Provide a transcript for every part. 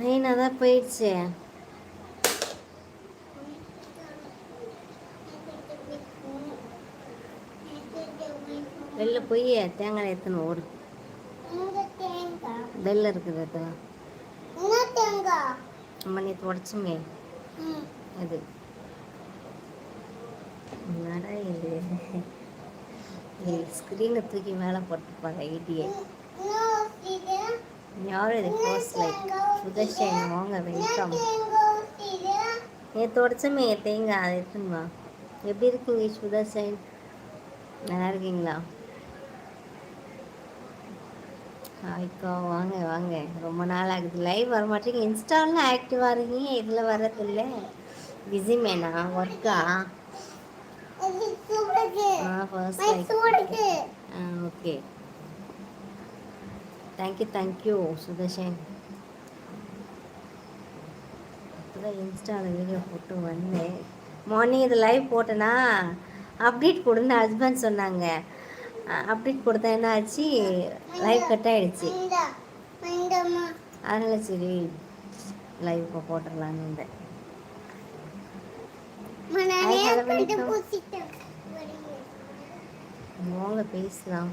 மெயினாக தான் போயிடுச்சு. வெளில போய் தேங்காய் எத்தனை ஓடு. வெளில இருக்குது அதெல்லாம் நம்ம நேற்று உடச்சுமே அது. என்னடா இது? ஸ்க்ரீனை தூக்கி மேலே போட்டுருப்பாங்க ஐடியை. யாரும் இது போஸ்ட் லைக் சுதர்ஷன் வாங்க வெல்கம் நேற்று உடச்சமே தேங்காய் அதை எடுத்துன்னு வா. எப்படி இருக்கீங்க சுதர்ஷன் நல்லா இருக்கீங்களா? ஹாய்க்கா வாங்க வாங்க. ரொம்ப நாள் ஆகுது. லைவ் வர மாட்டேங்க இன்ஸ்டாவில் ஆக்டிவாக இருக்கீங்க இதில் வர்றதில்ல. பிஸி மேனா ஒர்க்கா ஆ? First ah okay thank you thank you Sudarshan இப்போதான் இன்ஸ்டாவில் வீடியோ போட்டு வந்தேன். மார்னிங் இது லைவ் போட்டேன்னா அப்டேட் கொடுன்னு ஹஸ்பண்ட் சொன்னாங்க. அப்டேட் கொடுத்தா என்ன ஆச்சு? லைவ் கட் ஆகிடுச்சு அதனால் சரி லைவ் இப்போ போட்டுடலான்னு இருந்தேன். வாங்க பேசலாம்.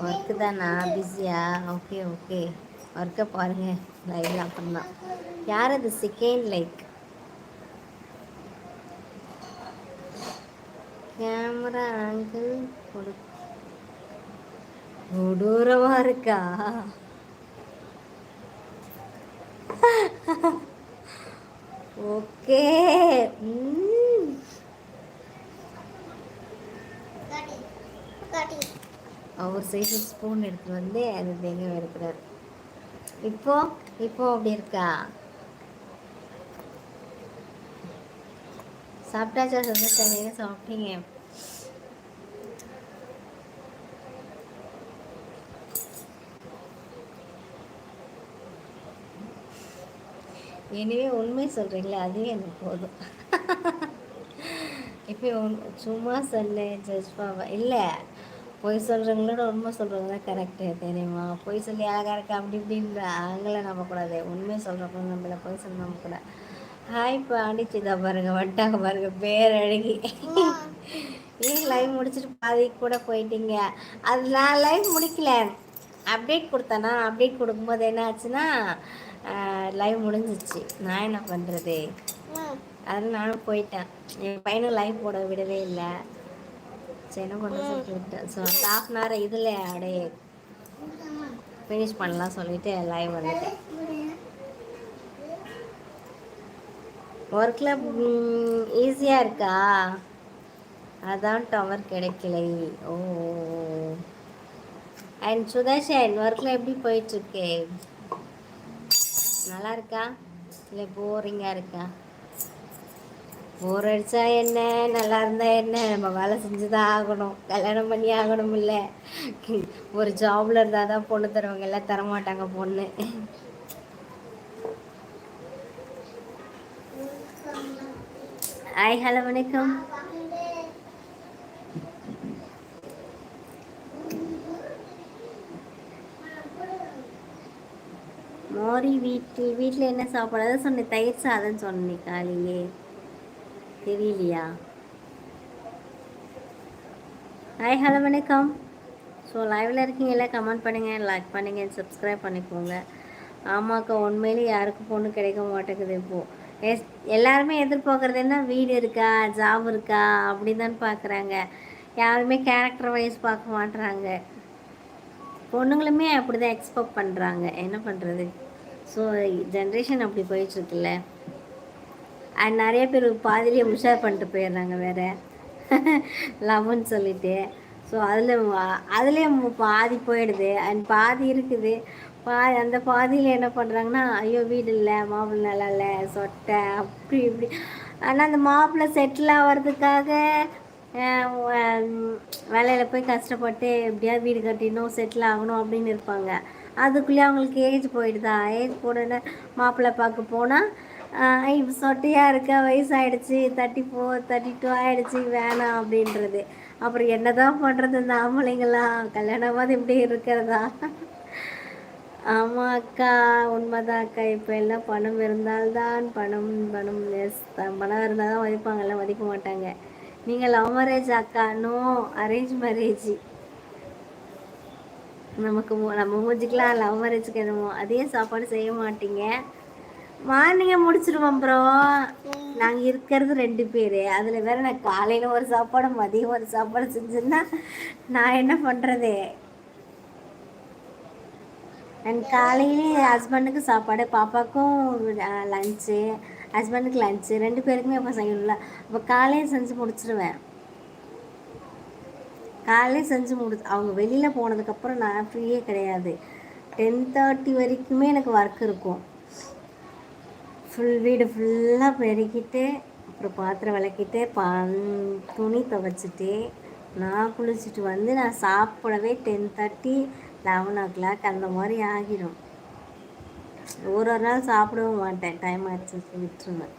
ஒர்க்கு தானா? பிஸியா ஓகே ஓகே ஒர்க்கை பாருங்கள் லைவ்ல அப்புறம் தான் யார் அது? செகண்ட் லைக் கேமரா ஆங்கிள் கொடு. கொடூரமாக இருக்கா? ஓகே அவர் சைடு ஸ்பூன் எடுத்து வந்து அது தேங்காய் எடுக்கிறார் இப்போ இப்போ அப்படி இருக்கா? சாப்பிட்டாச்சா? சந்தோஷம் என்ன சாப்பிட்டீங்க. இனிமே உண்மை சொல்கிறீங்களே அதுவே எனக்கு போதும். இப்போ சும்மா சொன்னேன் ஜஸ்பாவா இல்லை பொய் சொல்கிறவங்களோட உண்மை சொல்கிறவங்க தான் கரெக்டு தெரியுமா? பொய் சொல்லி அழகாக இருக்கா? அப்படி இப்படின்ற அவங்கள நம்பக்கூடாது. உண்மை சொல்கிறப்ப நம்மள பொய் சொல்ல நம்பக்கூடாது. ஹாய் பாண்டிச்சிதா பாருங்க. வட்டாங்க பாருங்க. பேரழகி. ஏன் லைவ் முடிச்சுட்டு பாதிக்கு கூட போயிட்டீங்க. அது நான் லைவ் முடிக்கல. அப்டேட் கொடுத்தேன்னா அப்டேட் கொடுக்கும்போது என்ன ஆச்சுன்னா லைவ் முடிஞ்சிச்சு. நான் என்ன பண்ணுறது அதில் நானும் போயிட்டேன். என் பையனும் லைவ் போட விடவே இல்லை. செய்யணும் கொண்டு சொல்லி ஸோ ஹாஃப் அன் ஹவர் இதில் அப்படியே ஃபினிஷ் பண்ணலாம் சொல்லிட்டு லைவ் வந்துட்டேன். ஒர்க்கில் ஈஸியாக இருக்கா? அதான் டவர் கிடைக்கலை. ஓ அண்ட் சுதர்ஷன் ஒர்க்கில் எப்படி போயிட்டுருக்கு நல்லா இருக்கா? இல்லை போரிங்காக இருக்கா? போர் அடித்தா என்ன? நல்லா இருந்தால் என்ன? நம்ம வேலை செஞ்சு தான் ஆகணும். கல்யாணம் பண்ணி ஆகணும் இல்லை ஒரு ஜாபில் இருந்தால் தான் பொண்ணு தருவாங்க. எல்லாம் தரமாட்டாங்க பொண்ணு. ஹாய் ஹலோ வணக்கம். மோரி வீட்டில் வீட்டில் என்ன சாப்பாடு? அதான் சொன்னேன் தயிர் சாதம் சொன்னேன் காலையிலே. தெரியலையா? ஹாய் ஹலோ வணக்கம். ஸோ லைவில் இருக்கீங்களா கமெண்ட் பண்ணுங்கள் லைக் பண்ணுங்கள் சப்ஸ்கிரைப் பண்ணிக்கோங்க. ஆமாக்கா உண்மையிலே யாருக்கும் பொண்ணு கிடைக்க மாட்டேங்குது இப்போது எஸ் எல்லாருமே எதிர்பார்க்குறது என்ன? வீடு இருக்கா? ஜாப் இருக்கா? அப்படி தான் பார்க்குறாங்க யாருமே கேரக்டர் வைஸ் பார்க்க மாட்டுறாங்க பொண்ணுங்களுமே அப்படி தான் எக்ஸ்பெக்ட் பண்ணுறாங்க என்ன பண்ணுறது ஸோ ஜென்ரேஷன் அப்படி போயிட்டுருக்குல்ல அண்ட் நிறைய பேர் பாதிலேயே உஷார் பண்ணிட்டு போயிடுறாங்க வேறு. லவ்னு சொல்லிட்டு. ஸோ அதில் அதுலேயே பாதி போயிடுது. அண்ட் பாதி இருக்குது. பா அந்த பாதியில் என்ன பண்ணுறாங்கன்னா ஐயோ வீடு இல்லை மாப்பிள்ளை நல்லா இல்லை சொட்டை அப்படி இப்படி. ஆனால் அந்த மாப்பிள்ளை செட்டில் ஆகிறதுக்காக வேலையில் போய் கஷ்டப்பட்டு எப்படியாவது வீடு கட்டிடணும் செட்டில் ஆகணும் அப்படின்னு இருப்பாங்க. அதுக்குள்ளேயே அவங்களுக்கு ஏஜ் போயிடுதா? ஏஜ் போனோடனே மாப்பிள்ளை பார்க்க போனால் இப்போ சொட்டையாக இருக்க வயசாகிடுச்சு தேர்ட்டி ஃபோர் தேர்ட்டி டூ ஆகிடுச்சி வேணாம் அப்படின்றது. அப்புறம் என்ன தான் பண்ணுறது இந்த ஆம்பளைங்களாம் கல்யாணமாவது இப்படி இருக்கிறதா? ஆமாம் அக்கா உண்மைதான் அக்கா. இப்போ எல்லாம் பணம் இருந்தால்தான் பணம் பணம் எஸ் பணம் இருந்தால் தான் மதிப்பாங்கல்ல மதிக்க மாட்டாங்க. நீங்கள் லவ் மேரேஜ் அக்கா நோ அரேஞ்ச் மேரேஜ் நமக்கு நம்ம மூஞ்சிக்கலாம் லவ் மேரேஜுக்கு என்னமோ அதே சாப்பாடு செய்ய மாட்டீங்க. மார்னிங்கே முடிச்சிருவோம் ப்ரோ நாங்கள் இருக்கிறது ரெண்டு பேர். அதில் வேற நான் காலையில் ஒரு சாப்பாடு மதியம் ஒரு சாப்பாடு செஞ்சுருந்தா நான் என்ன பண்ணுறது என் காலையிலே ஹஸ்பண்டுக்கு சாப்பாடு பாப்பாவுக்கும் லஞ்சு ஹஸ்பண்டுக்கு லஞ்சு ரெண்டு பேருக்குமே அப்போ செய்யணும்ல அப்போ காலையில் செஞ்சு முடிச்சிருவேன். காலையிலே செஞ்சு முடி அவங்க வெளியில் போனதுக்கப்புறம் நான் ஃப்ரீயே கிடையாது. டென் தேர்ட்டி வரைக்குமே எனக்கு ஒர்க் இருக்கும். ஃபுல் வீடு ஃபுல்லாக பெருக்கிட்டு அப்புறம் பாத்திரம் விளக்கிட்டு பன் துணி துவைச்சிட்டு நான் குளிச்சுட்டு வந்து நான் சாப்பிடவே ten thirty eleven o'clock அந்த மாதிரி ஆகிடும் ஒரு ஒரு நாள் சாப்பிடவும் மாட்டேன். டைம் ஆச்சு விட்டுருவேன்.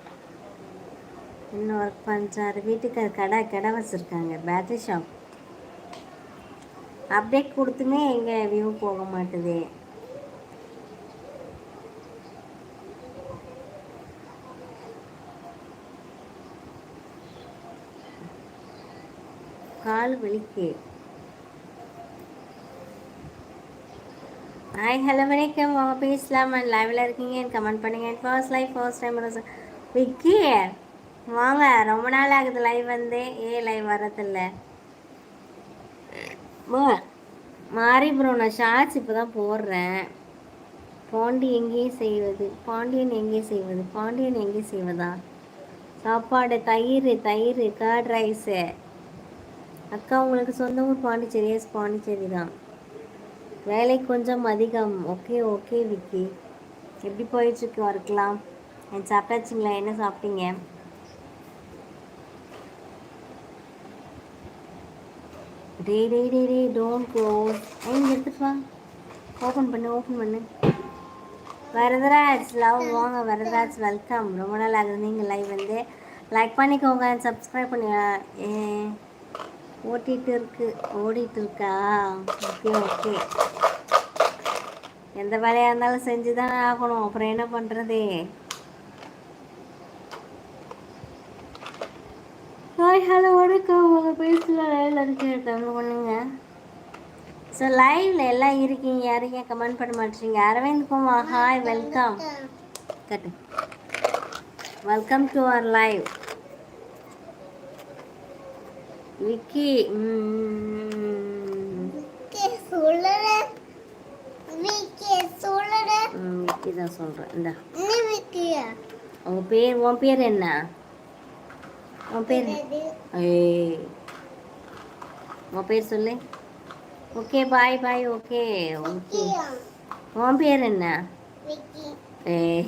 இன்னும் ஒர்க் பண்ணுறாரு வீட்டுக்கு கடை கடை வச்சுருக்காங்க. பேட்டரி ஷாப் அப்டேட் கொடுத்துமே எங்கே வியூ போக மாட்டுது. கால் வலிக்கு. ஹாய் ஹலோ வணக்கம். வாங்க பேசலாம். அண்ட் லைவில் இருக்கீங்க. கமெண்ட் பண்ணுங்க. First life first time Vicky வாங்க ரொம்ப நாள் ஆகுது லைவ் வந்து. ஏ லைவ் வரதில்ல. மாறி ப்ரோ நான் ஷார்ட்ஸ் இப்போ தான் போடுறேன். பாண்டி எங்கேயும் செய்வது? பாண்டியன் எங்கே செய்வது? பாண்டியன் எங்கே செய்வதா? சாப்பாடு தயிர் தயிர் கர்ட் ரைஸு அக்கா உங்களுக்கு சொந்த ஊர் பாண்டிச்சேரி எஸ் பாண்டிச்சேரி தான். வேலை கொஞ்சம் அதிகம். Okay okay Vicky. எப்படி போயிட்டுருக்கு ஒர்க்லாம்? என் சாப்பிட்டாச்சுங்களா? என்ன சாப்பிட்டீங்க? டே டே டே டே டோன்ட் க்ளோஸ் எங்கே எடுத்துட்டு வா. ஓப்பன் பண்ணு ஓப்பன் பண்ணு. வரதராஜ் லவ் வாங்க. வரதராஜ் வெல்கம் ரொம்ப நாள் ஆகுது. நீங்கள் லைவ் வந்து. லைக் பண்ணிக்கோங்க சப்ஸ்கிரைப் பண்ணி ஓட்டிகிட்டு இருக்கு ஓடிட்டு இருக்கா ஓகே ஓகே. எந்த வேலையாக இருந்தாலும் செஞ்சு தானே ஆகணும். அப்புறம் என்ன பண்ணுறது ஹாய் ஹலோ வணக்கம். உங்கள் பேசல லைவில் இருக்கு. தமிழ் பண்ணுங்க. ஸோ லைவில் எல்லாம் இருக்கீங்க. யாரையும் கமெண்ட் பண்ண மாட்டீங்க? Aravind Kumar hi welcome cut welcome to our live Vicky Vicky தான் சொல்கிறேன் இந்த. உங்கள் பேர் உன் பேர் என்ன? உன் பேர் ஏய். உன் பேர் சொல்லு. Okay bye bye okay okay. உன் பேர் என்ன? ஏய்.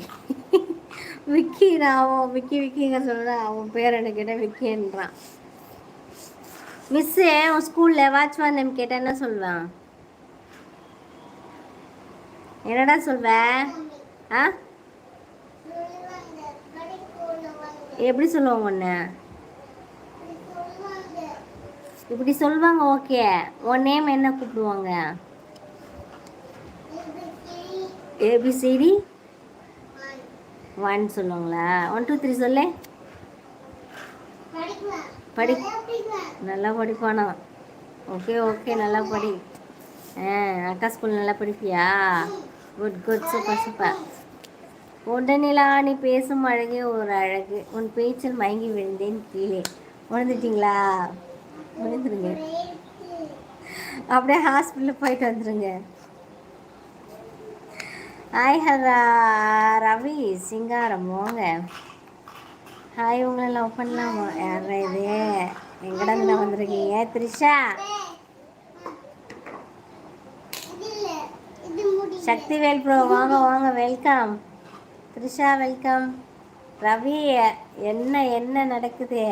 விக்கி நான் விக்கி விக்கிங்க சொல்கிறேன் அவன் பேர் என்ன கேட்டால் விக்கின்றான். மிஸ்ஸு உன் ஸ்கூலில் வாட்ச்மேன் நேம் கேட்டால் என்ன சொல்வேன் என்னடா சொல்வ? ஆ? எப்படி சொல்லுவாங்க ஒன்று இப்படி சொல்லுவாங்க ஓகே உன் நேம் என்ன கூப்பிடுவாங்க? ஏபிசிடி ஒன் சொல்லுவாங்களா? ஒன் டூ த்ரீ சொல்லு. படி நல்லா படிப்பானா? ஓகே ஓகே நல்லா படி. ஆ அக்கா ஸ்கூல் நல்லா படிப்பியா? குட் குட் சூப்பர் சூப்பர் உடனிலா நீ பேசும் அழகே ஒரு அழகு. உன் பேச்சில் மயங்கி விழுந்தேன் கீழே. உணர்ந்துட்டிங்களா உணர்ந்துருங்க அப்படியே ஹாஸ்பிட்டலில் போயிட்டு வந்துருங்க. ஹாய் ஹரா ரவி சிங்காரம் போங்க ஹாய் உங்களை லவ் பண்ணலாமா? யாரா இது? எங்கடா இருந்து வந்திருக்கீங்க? த்ரிஷா? சக்திவேல் ப்ரோ வாங்க வாங்க வெல்கம் த்ரிஷா வெல்கம் ரவி என்ன என்ன நடக்குது?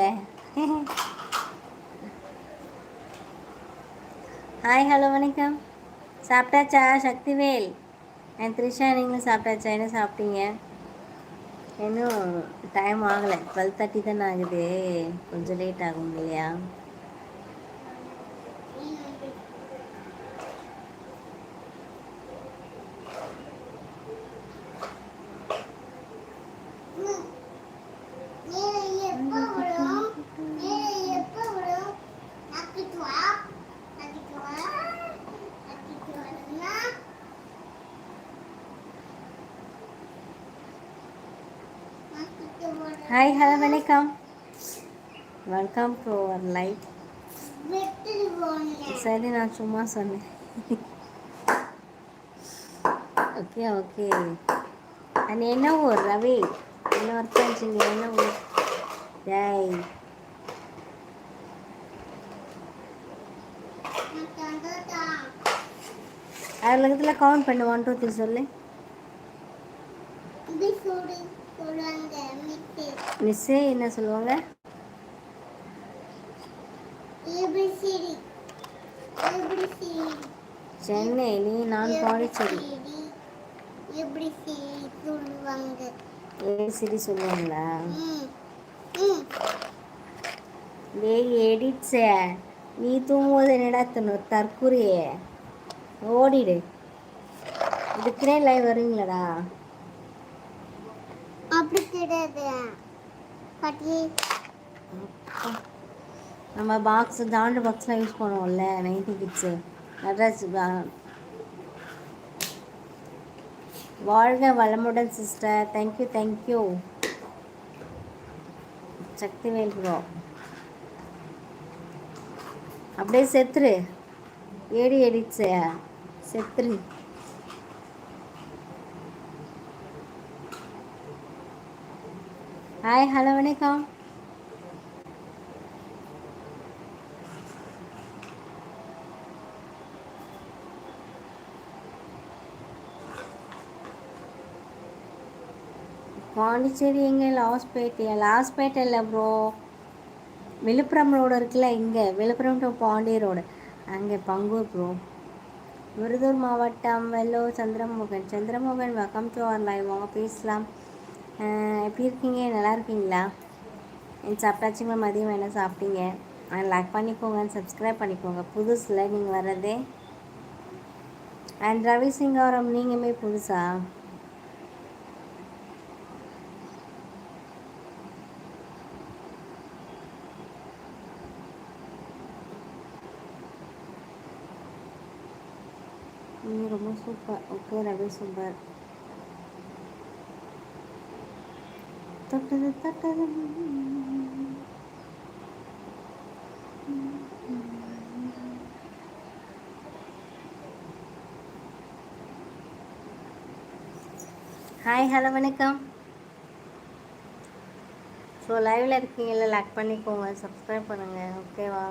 ஹாய் ஹலோ வணக்கம். சாப்பிட்டாச்சா? சக்திவேல். என் த்ரிஷா நீங்களும் சாப்பிட்டாச்சா? என்ன சாப்பிட்டீங்க? இன்னும் டைம் ஆகலை. டுவெல் தேர்ட்டி தானே ஆகுது. கொஞ்சம் லேட் ஆகும் இல்லையா ஹாய் ஹலோ வணக்கம். வெல்கம் டு அவர் லைஃப் சரி நான் சும்மா சொன்னேன். ஓகே ஓகே அது என்ன ஊர்? ரவி. என்ன ஒர்க் பண்ணிச்சிங்க என்ன ஊர்? ஜெய் அதில் இதில் கவுண்ட் பண்ணு. ஒன் டூ த்ரீ சொல்லு. மிஸ்ஸே என்ன சொல்லுவாங்க? சென்னை நீ நான் பாண்டிச்சேரி. ஏசிடி சொல்லுவாங்களா? டேய் எடிட்ஸே. நீ தூங்கும்போது என்னடா தரணும் தற்கூரியே. ஓடிடு. இதுக்குனே லைவ் வருவீங்களாடா. அப்படி கிடையாது. பாட்டி நம்ம பாக்ஸ் ஜாண்டு பாக்ஸ்லாம் யூஸ் பண்ணுவோம்ல நைன்டி கிட்ஸு நட்ராஜ் வாழ்க வளமுடன் sister thank you thank you Sakthivel bro அப்படியே செத்துரு. ஏடி ஏடிச்சு செத்துரு. ஹாய் ஹலோ வணக்கம். பாண்டிச்சேரி எங்கே? லாஸ்பேட்டையா? லாஸ்பேட்டை இல்லை ப்ரோ விழுப்புரம் ரோடு இருக்குல்ல இங்கே. Villupuram to Pondy road. அங்கே பங்கூர் ப்ரோ விருதூர் மாவட்டம் Vellur Chandramohan. Chandramohan welcome to our live வாங்க பேசலாம். எப்படி இருக்கீங்க? நல்லா இருக்கீங்களா? என் சாப்பிட்டாச்சுங்களா மதியம் வேணால் சாப்பிட்டீங்க? லைக் பண்ணிக்கோங்க சப்ஸ்கிரைப் பண்ணிக்கோங்க. புதுசில் நீங்கள் வர்றதே. அண்ட் ரவி சிங்காரம் நீங்களுமே புதுசா? ரொம்ப சூப்பர் ஓகே ரவி சூப்பர் தொட்டது தொட்டது ஹாய் ஹலோ வணக்கம். ஸோ லைவில் இருக்கீங்களா லைக் பண்ணிக்கோங்க சப்ஸ்கிரைப் பண்ணுங்கள் ஓகேவா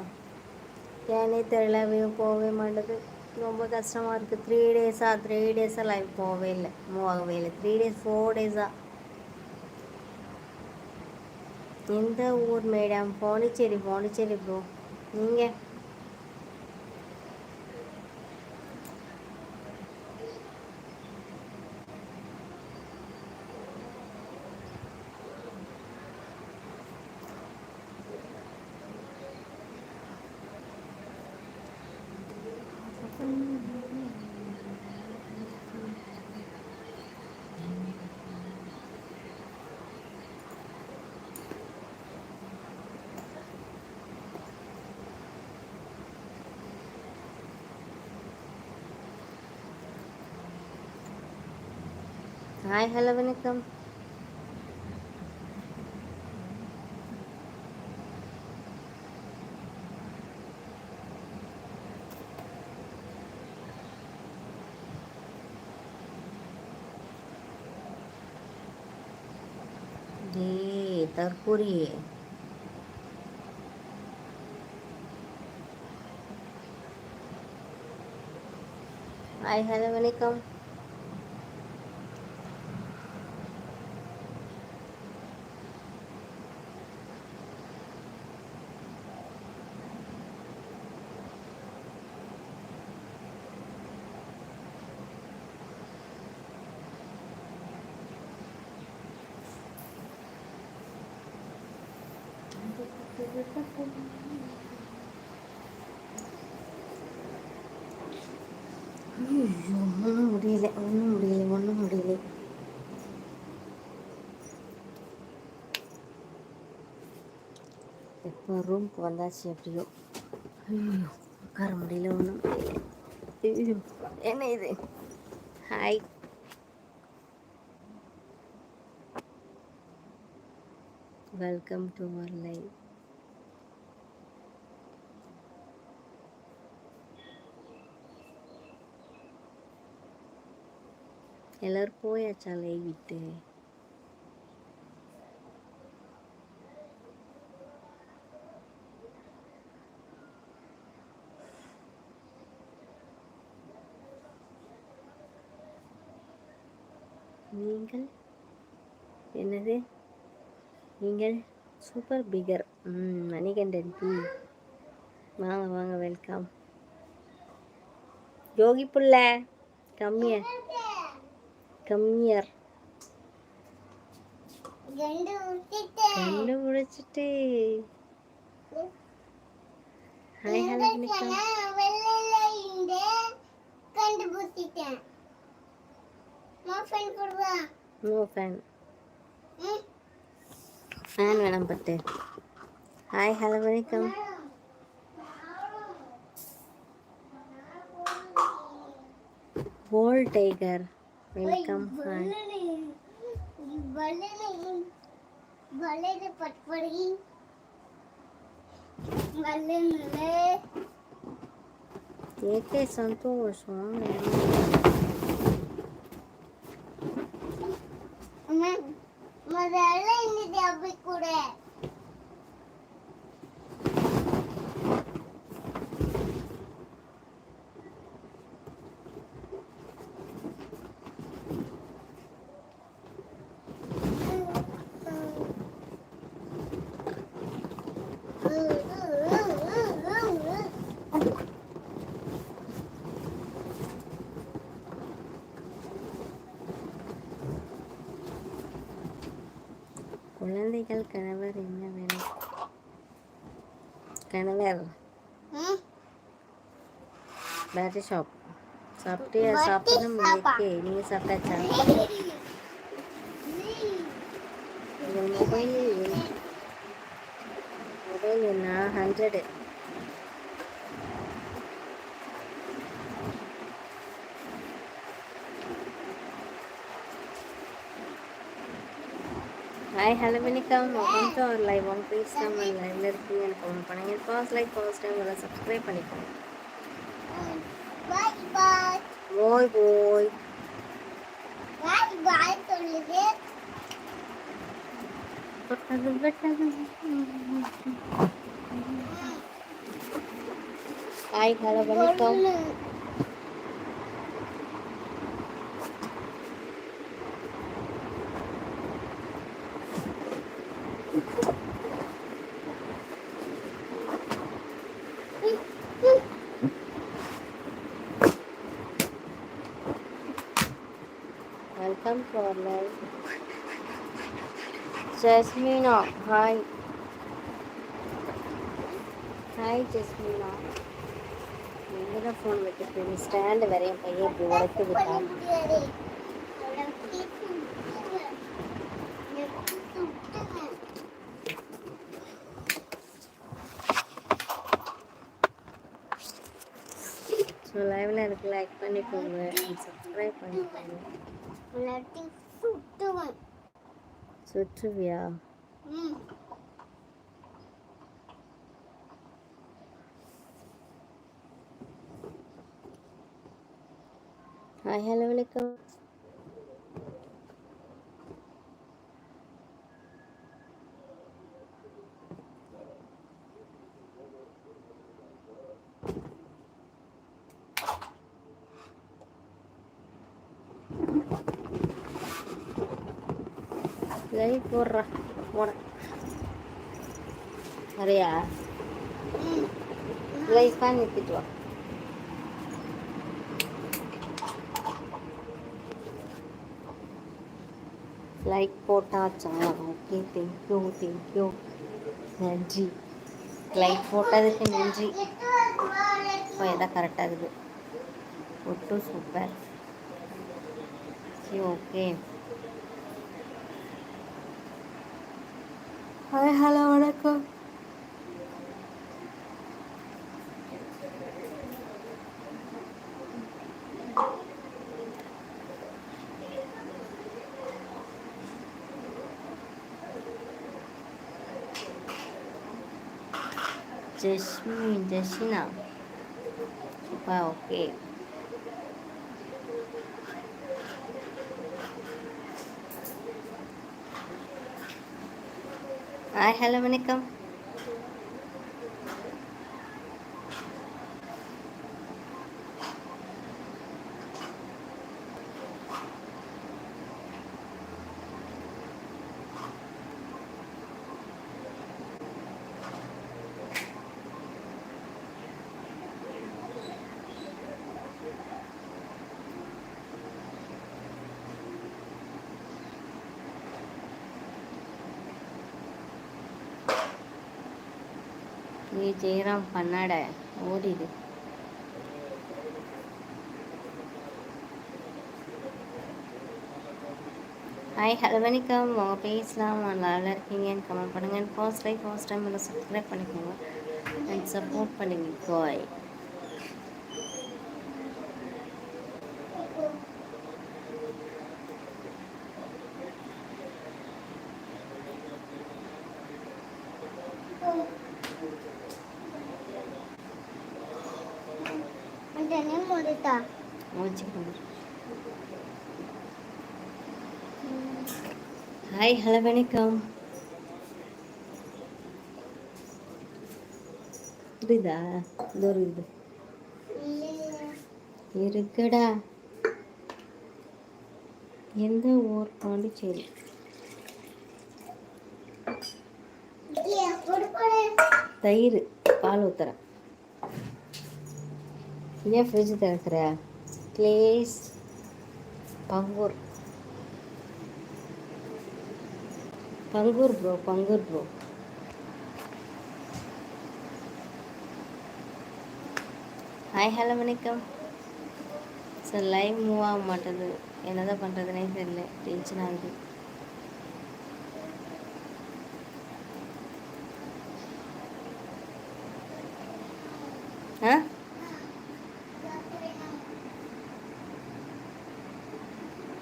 ஏனே தெரியல வியூ போகவே மாட்டேது. ரொம்ப கஷ்டமாக இருக்குது த்ரீ டேஸாக த்ரீ டேஸாக லைவ் போகவே இல்லை மூவ் ஆகவே இல்லை த்ரீ டேஸ் ஃபோர் டேஸாக எந்த ஊர் மேடம்? பாண்டிச்சேரி பாண்டிச்சேரி ப்ரோ நீங்கள் ஹாய் ஹலோ வணக்கம் டேய் தற்கூரி ஹாய் ஹலோ வணக்கம் ஒன்றும் முடியல ஒன்றும் முடியல ஒன்றும் முடியல. எப்போ ரூம்க்கு வந்தாச்சு எப்படியோ. ஐயோ உட்கார முடியல ஒன்றும் முடியல ஐயோ என்ன இது? Hi welcome to our life எல்லாரும் போயாச்சா லைவ் விட்டு? நீங்கள்? என்னது? நீங்கள் சூப்பர் பிகர் ம் மணிகண்டன் பி வாங்க வாங்க வெல்கம் யோகி புள்ள கம்மியர் கம்மியர் ரெண்டு விட்டுட்டேன் கண்டுபிடிச்சிட்டு ஹாய் ஹலோ வணக்கம். வெள்ளையில இந்த கண்டுபிடிச்சிட்டேன் மோஃபன் கொடுவா. நோ ஃபேன் ம். ஃபேன் விளம்பட்டு ஹாய் ஹலோ வணக்கம் ஓல் டைகர் வெல்கம் ஹாய் ఏకే సంతోషం முதல்ல இன்னைக்கு அப்படி கூட Thank you. குழந்தைகள் கணவர் என்ன வேலை கணவர் பேட்டரி ஷாப் சாப்பிடணும் shop-ஆ? ஓகே நீங்கள் சாப்பிட்டாச்சா உங்கள் மொபைல் மொபைல் என்ன ஹண்ட்ரடு ஹாய் ஹலோ வணக்கம் welcome to our live one please நம்ம லைவ்ல இருக்கீங்க எனக்கு கமெண்ட் பண்ணுங்க பாஸ் லைக் ஃபர்ஸ்ட் டைம் எல்லாம் சப்ஸ்கிரைப் பண்ணிக்கோங்க ஓய் சொல்லுது பட்டது பட்டது ஹாய் ஹலோ வணக்கம் பொண்ணு welcome to our live Jasmina hi hi Jasmina எங்கே தான் ஃபோன் வைக்கிறது ஸ்டாண்டு வேற பையன் இப்படி உடைத்து விட்டான். ஸோ லைவில் இருக்கு லைக் பண்ணிக்கோங்க சப்ஸ்கிரைப் பண்ணிக்கோங்க சுற்றுவியா. ஹாய் ஹலோ வணக்கம் லைவ் போடுறா போட சரியா ம். லைஃப் தான் நிறுத்திட்டு வா லைக் போட்டாச்சா okay thank you thank you நன்றி லைக் போட்டதுக்கு நன்றி இப்போ எதாவது இருக்குது ஒட்டும் சூப்பர் சரி ஓகே ஹாய் ஹலோ வணக்கம் ஜஷ்மி ஜஷினா அப்பா ஓகே ஹாய் ஹலோ வணக்கம் நீ ஜெயராம் பண்ணாட ஓடிடு ஹாய் ஹலோ வணக்கம். உங்கள் பேசலாம் நல்லா இருக்கீங்கன்னு கமெண்ட் பண்ணுங்க. ஃபர்ஸ்ட் லைக் ஃபர்ஸ்ட் டைம் இல்லை சப்ஸ்கிரைப் பண்ணிக்கோங்க. அண்ட் சப்போர்ட் பண்ணுங்கள் பாய் ஹலோ வணக்கம். புரியுதா இதோ? இருக்குது இருக்குடா. எந்த ஊர்? பாண்டிச்சேரி. தயிர் பால் ஊத்துறேன். ஏன் ஃப்ரிட்ஜ் திறக்கிற? Place Bangur. Bangur bro Bangur bro hi hello வணக்கம். சார் லைவ் மூவ் ஆக மாட்டேது. என்னதான் பண்ணுறதுனே தெரியல. டென்ஷன் ஆகுது ஆ?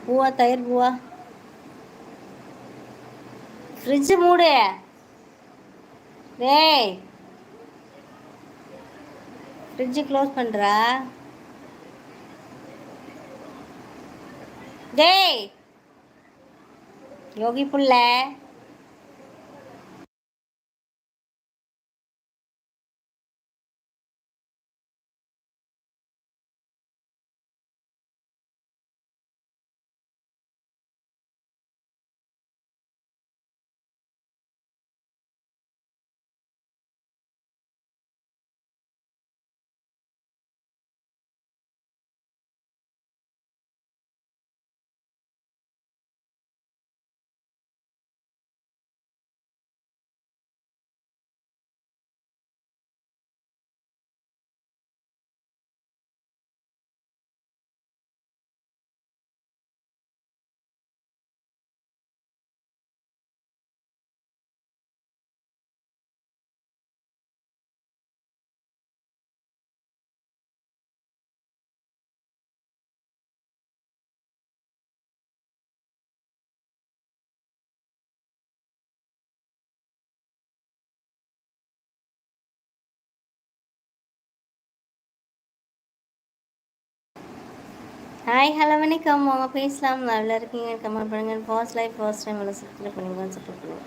பூவா தயிர் பூவா? ஃப்ரிட்ஜ் மூடு. டேய். ஃப்ரிட்ஜ் க்ளோஸ் பண்ணுறா டேய். யோகி புள்ள. ஹாய் ஹலோ வணக்கம். அவங்க பேசலாம். நல்லா இருக்கீங்க? கமெண்ட் பண்ணுங்க. ஃபர்ஸ்ட் லைஃப் ஃபர்ஸ்ட் டைம் எல்லாம் சப்ஸ்கிரைப் பண்ணுங்க சப்போர்ட் பண்ணுங்க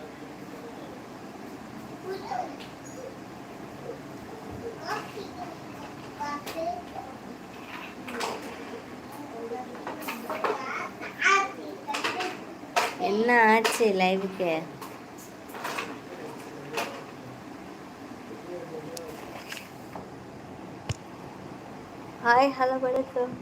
என்ன ஆச்சு லைவுக்கு ஹாய் ஹலோ வணக்கம்.